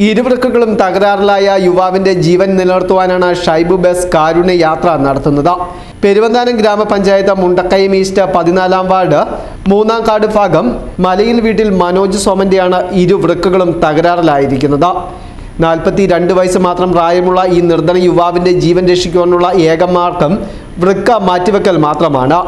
ഇരുവൃക്കുകളും തകരാറിലായ യുവാവിന്റെ ജീവൻ നിലനിർത്തുവാനാണ് ഷൈബു ബസ് കാരുണ്യ യാത്ര നടത്തുന്നത്. പെരുവന്താനം ഗ്രാമപഞ്ചായത്ത് മുണ്ടക്കയം ഈസ്റ്റ് പതിനാലാം വാർഡ് മൂന്നാം കാട് ഭാഗം മലയിൽ വീട്ടിൽ മനോജ് സോമന്റെയാണ് ഇരുവൃക്കുകളും തകരാറിലായിരിക്കുന്നത്. നാൽപ്പത്തി രണ്ട് വയസ്സ് മാത്രം പ്രായമുള്ള ഈ നിർധന യുവാവിന്റെ ജീവൻ രക്ഷിക്കുവാനുള്ള ഏക മാർഗം വൃക്ക മാറ്റിവെക്കൽ മാത്രമാണ്.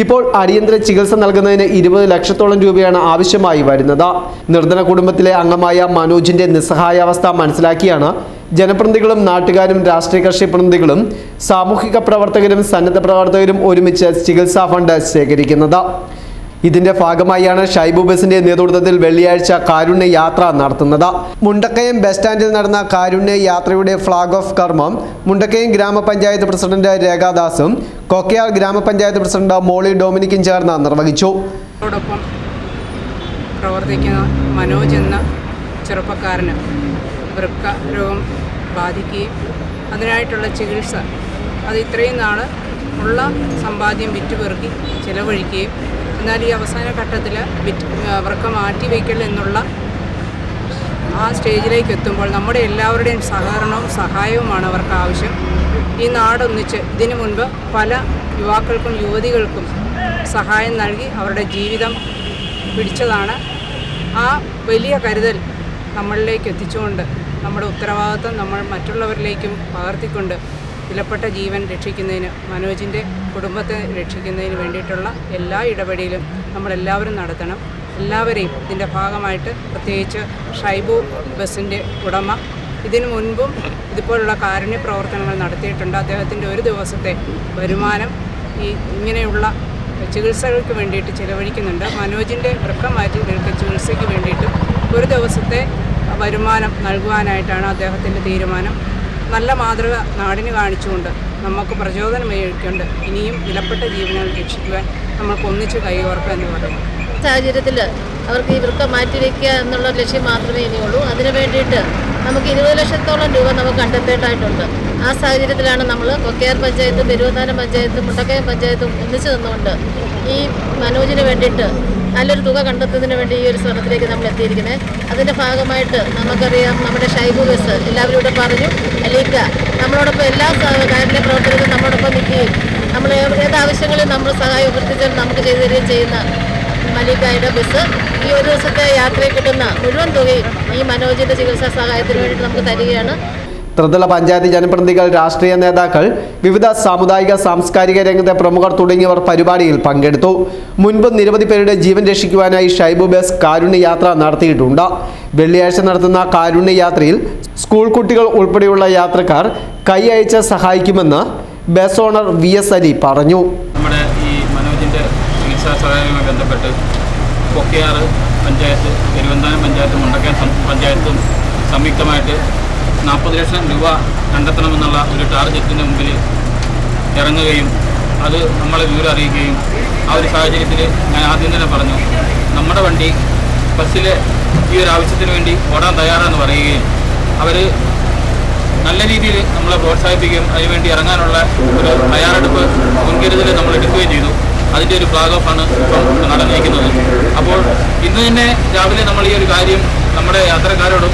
ഇപ്പോൾ അടിയന്തര ചികിത്സ നൽകുന്നതിന് ഇരുപത് ലക്ഷത്തോളം രൂപയാണ് ആവശ്യമായി വരുന്നത്. നിർധന കുടുംബത്തിലെ അംഗമായ മനോജിന്റെ നിസ്സഹായാവസ്ഥ മനസ്സിലാക്കിയാണ് ജനപ്രതിനിധികളും നാട്ടുകാരും രാഷ്ട്രീയ കക്ഷി പ്രതിനിധികളും സാമൂഹിക പ്രവർത്തകരും സന്നദ്ധ പ്രവർത്തകരും ഒരുമിച്ച് ചികിത്സാ ഫണ്ട് ശേഖരിക്കുന്നത്. ഇതിന്റെ ഭാഗമായാണ് ഷൈബു ബസിന്റെ നേതൃത്വത്തിൽ വെള്ളിയാഴ്ച കാരുണ്യ യാത്ര നടത്തുന്നത്. മുണ്ടക്കയം ബസ് സ്റ്റാൻഡിൽ നടന്ന കാരുണ്യ യാത്രയുടെ ഫ്ളാഗ് ഓഫ് കർമ്മം മുണ്ടക്കയം ഗ്രാമപഞ്ചായത്ത് പ്രസിഡന്റ് രേഖാദാസും കൊക്കയാർ ഗ്രാമപഞ്ചായത്ത് പ്രസിഡന്റ് മോളി ഡൊമിനിക്കും ചേർന്ന് നിർവഹിച്ചു. പ്രവർത്തിക്കുന്ന മനോജ് എന്ന ചെറുപ്പക്കാരന് വൃക്ക രോഗം ബാധിക്കുകയും അതിനായിട്ടുള്ള ചികിത്സ അത് ഇത്രയും നാൾ ഉള്ള സമ്പാദ്യം വിറ്റുപെറുക്കി ചിലവഴിക്കുകയും എന്നാൽ ഈ അവസാന ഘട്ടത്തിൽ അവർക്ക് മാറ്റി മാറ്റിവെക്കൽ എന്നുള്ള ആ സ്റ്റേജിലേക്ക് എത്തുമ്പോൾ നമ്മുടെ എല്ലാവരുടെയും സഹകരണവും സഹായവുമാണ് അവർക്ക് ആവശ്യം. ഈ നാടൊന്നിച്ച് ഇതിനു മുൻപ് പല യുവാക്കൾക്കും യുവതികൾക്കും സഹായം നൽകി അവരുടെ ജീവിതം പിടിച്ചതാണ്. ആ വലിയ കരുതൽ നമ്മളിലേക്ക് എത്തിച്ചുകൊണ്ട് നമ്മുടെ ഉത്തരവാദിത്വം നമ്മൾ മറ്റുള്ളവരിലേക്കും പകർത്തിക്കൊണ്ട് വിലപ്പെട്ട ജീവൻ രക്ഷിക്കുന്നതിന് മനോജിന്റെ കുടുംബത്തെ രക്ഷിക്കുന്നതിന് വേണ്ടിയിട്ടുള്ള എല്ലാ ഇടപെടലും നമ്മളെല്ലാവരും നടത്തണം. എല്ലാവരെയും ഇതിന്റെ ഭാഗമായിട്ട് പ്രത്യേകിച്ച് ഷൈബു ബസ്സിന്റെ ഉടമ. ഇതിനു മുൻപും ഇതുപോലുള്ള കാരുണ്യ പ്രവർത്തനങ്ങൾ നടത്തിയിട്ടുണ്ട്. അദ്ദേഹത്തിന്റെ ഒരു ദിവസത്തെ വരുമാനം ഈ ഇങ്ങനെയുള്ള ചികിത്സകൾക്ക് വേണ്ടിയിട്ട് ചിലവഴിക്കുന്നുണ്ട്. മനോജിന്റെ മാറ്റി നിൽക്കുന്ന ചികിത്സയ്ക്ക് വേണ്ടിയിട്ടും ഒരു ദിവസത്തെ വരുമാനം നൽകുവാനായിട്ടാണ് അദ്ദേഹത്തിന്റെ തീരുമാനം. നല്ല മാതൃക നാടിന് കാണിച്ചുകൊണ്ട് നമുക്ക് പ്രചോദനമേൽക്കൊണ്ട് ഇനിയും വിലപ്പെട്ട ജീവനുകൾ രക്ഷിക്കുവാൻ നമ്മൾക്ക് ഒന്നിച്ച് കൈകോർക്കുക എന്ന് പറയുന്നു. സാഹചര്യത്തിൽ അവർക്ക് ഈ വൃക്ക മാറ്റിവെക്കുക എന്നുള്ള ലക്ഷ്യം മാത്രമേ ഇനിയുള്ളൂ. അതിനു വേണ്ടിയിട്ട് നമുക്ക് ഇരുപത് ലക്ഷത്തോളം രൂപ നമുക്ക് കണ്ടെത്തേണ്ടതായിട്ടുണ്ട്. ആ സാഹചര്യത്തിലാണ് നമ്മൾ കൊക്കയാർ പഞ്ചായത്ത് പെരുവന്താനം പഞ്ചായത്തും മുട്ടക്കയം പഞ്ചായത്തും ഒന്നിച്ചു നിന്നുകൊണ്ട് ഈ മനോജിന് വേണ്ടിയിട്ട് നല്ലൊരു തുക കണ്ടെത്തുന്നതിന് വേണ്ടി ഈ ഒരു ശ്രമത്തിലേക്ക് നമ്മൾ എത്തിയിരിക്കുന്നത് അതിന്റെ ഭാഗമായിട്ട് നമുക്കറിയാം നമ്മുടെ ഷൈബു ബസ് എല്ലാവരും ഇവിടെ പറഞ്ഞു അലീക്ക നമ്മളോടൊപ്പം എല്ലാ കാര്യ പ്രവർത്തകരും നമ്മളോടൊപ്പം നിൽക്കുകയും നമ്മൾ ഏത് ആവശ്യങ്ങളിൽ നമ്മൾ സഹായം അഭ്യർത്ഥിച്ചാൽ നമുക്ക് ചെയ്തു തരികയും ചെയ്യുന്ന മലീക്കായുടെ ബസ് ഈ ഒരു ദിവസത്തെ യാത്രയിൽ കിട്ടുന്ന മുഴുവൻ തുകയും ഈ മനോജിന്റെ ചികിത്സാ സഹായത്തിന് വേണ്ടിയിട്ട് നമുക്ക് തരികയാണ്. ത്രിതല പഞ്ചായത്ത് ജനപ്രതിനിധികൾ രാഷ്ട്രീയ നേതാക്കൾ വിവിധ സാമുദായിക സാംസ്കാരിക രംഗത്തെ പ്രമുഖർ തുടങ്ങിയവർ പരിപാടിയിൽ പങ്കെടുത്തു. മുൻപ് നിരവധി പേരുടെ ജീവൻ രക്ഷിക്കുവാനായി ഷൈബു ബസ് കാരുണ്യ യാത്ര നടത്തിയിട്ടുണ്ട്. വെള്ളിയാഴ്ച നടത്തുന്ന കാരുണ്യ യാത്രയിൽ സ്കൂൾ കുട്ടികൾ ഉൾപ്പെടെയുള്ള യാത്രക്കാർ കൈ അയച്ച് സഹായിക്കുമെന്ന് bus owner V S Ali പറഞ്ഞു. നമ്മുടെ ഈ മനോജിന്റെ ചികിത്സാ സഹായവുമായി ബന്ധപ്പെട്ട് കൊക്കയാറ് പഞ്ചായത്ത് പെരുവന്താനം പഞ്ചായത്തും മുണ്ടക്കയം പഞ്ചായത്തും സംയുക്തമായിട്ട് നാൽപ്പത് ലക്ഷം രൂപ കണ്ടെത്തണമെന്നുള്ള ഒരു ടാർഗറ്റിന് മുമ്പിൽ ഇറങ്ങുകയും അത് നമ്മളെ വിവരം അറിയിക്കുകയും ആ ഒരു സാഹചര്യത്തിൽ ഞാൻ ആദ്യം തന്നെ പറഞ്ഞു നമ്മുടെ വണ്ടി ബസ്സിലെ ഈ ഒരു ആവശ്യത്തിന് വേണ്ടി ഓടാൻ തയ്യാറാണെന്ന് പറയുകയും അവർ നല്ല രീതിയിൽ നമ്മളെ പ്രോത്സാഹിപ്പിക്കുകയും അതിനുവേണ്ടി ഇറങ്ങാനുള്ള ഒരു തയ്യാറെടുപ്പ് മുൻകരുതൽ നമ്മൾ എടുക്കുകയും ചെയ്തു. അതിന്റെ ഒരു ഫ്ലാഗ് ഓഫാണ് ഇപ്പം നടന്നിരിക്കുന്നത്. അപ്പോൾ ഇന്ന് തന്നെ രാവിലെ നമ്മൾ ഈ ഒരു കാര്യം നമ്മുടെ യാത്രക്കാരോടും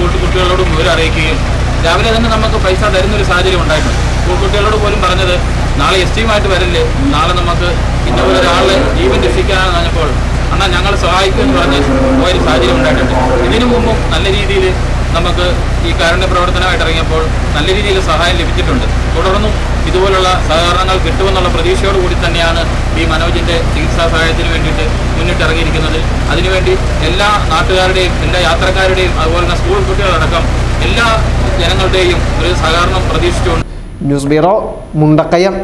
സ്കൂൾ കുട്ടികളോടും വിവരം അറിയിക്കുകയും രാവിലെ തന്നെ നമുക്ക് പൈസ തരുന്ന ഒരു സാഹചര്യം ഉണ്ടായിട്ടുണ്ട്. സ്കൂൾ കുട്ടികളോട് പോലും പറഞ്ഞത് നാളെ എസ് ടിയുമായിട്ട് വരല്ലേ? നാളെ നമുക്ക് ഇന്ന പോലെ ഒരാളെ ജീവൻ രക്ഷിക്കാനാണ് പറഞ്ഞപ്പോൾ എന്നാൽ ഞങ്ങൾ സഹായിക്കുമെന്ന് പറഞ്ഞ് പോയൊരു സാഹചര്യം ഉണ്ടായിട്ടുണ്ട്. ഇതിനു മുമ്പും നല്ല രീതിയിൽ നമുക്ക് ഈ കാരുണ്യ പ്രവർത്തനമായിട്ട് ഇറങ്ങിയപ്പോൾ നല്ല രീതിയിൽ സഹായം ലഭിച്ചിട്ടുണ്ട്. തുടർന്നും ഇതുപോലുള്ള സഹകരണങ്ങൾ കിട്ടുമെന്നുള്ള പ്രതീക്ഷയോടുകൂടി തന്നെയാണ് ഈ മനോജിന്റെ ചികിത്സാ സഹായത്തിന് വേണ്ടിയിട്ട് മുന്നിട്ടിറങ്ങിയിരിക്കുന്നത്. അതിനുവേണ്ടി എല്ലാ നാട്ടുകാരുടെയും എല്ലാ യാത്രക്കാരുടെയും അതുപോലെ തന്നെ സ്കൂൾ കുട്ടികളടക്കം എല്ലാ ജനങ്ങളുടെയും ഒരു സഹകരണം പ്രതീക്ഷിച്ചുകൊണ്ട് ന്യൂസ് ബ്യൂറോ മുണ്ടക്കയം.